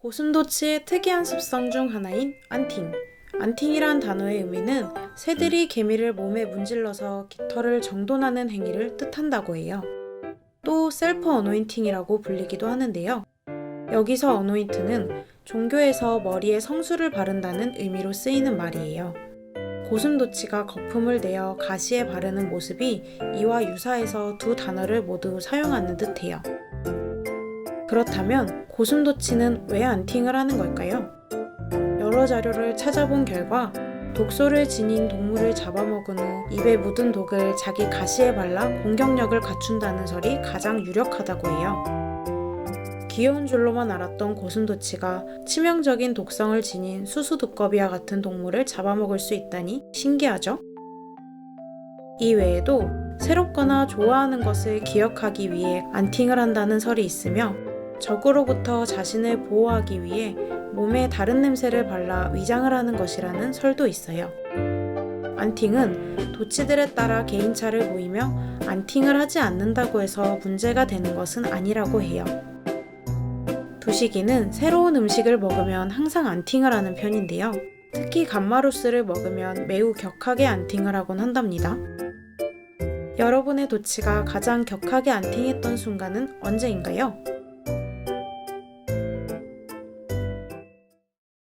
고슴도치의 특이한 습성 중 하나인 안팅. 안팅이란 단어의 의미는 새들이 개미를 몸에 문질러서 깃털을 정돈하는 행위를 뜻한다고 해요. 또 셀프 어노인팅이라고 불리기도 하는데요. 여기서 어노인트는 종교에서 머리에 성수를 바른다는 의미로 쓰이는 말이에요. 고슴도치가 거품을 내어 가시에 바르는 모습이 이와 유사해서 두 단어를 모두 사용하는 듯해요. 그렇다면 고슴도치는 왜 안팅을 하는 걸까요? 여러 자료를 찾아본 결과 독소를 지닌 동물을 잡아먹은 후 입에 묻은 독을 자기 가시에 발라 공격력을 갖춘다는 설이 가장 유력하다고 해요. 귀여운 줄로만 알았던 고슴도치가 치명적인 독성을 지닌 수수두꺼비와 같은 동물을 잡아먹을 수 있다니 신기하죠? 이 외에도 새롭거나 좋아하는 것을 기억하기 위해 안팅을 한다는 설이 있으며 적으로부터 자신을 보호하기 위해 몸에 다른 냄새를 발라 위장을 하는 것이라는 설도 있어요. 안팅은 도치들에 따라 개인차를 보이며 안팅을 하지 않는다고 해서 문제가 되는 것은 아니라고 해요. 두식이는 새로운 음식을 먹으면 항상 안팅을 하는 편인데요. 특히 감마로스를 먹으면 매우 격하게 안팅을 하곤 한답니다. 여러분의 도치가 가장 격하게 안팅했던 순간은 언제인가요?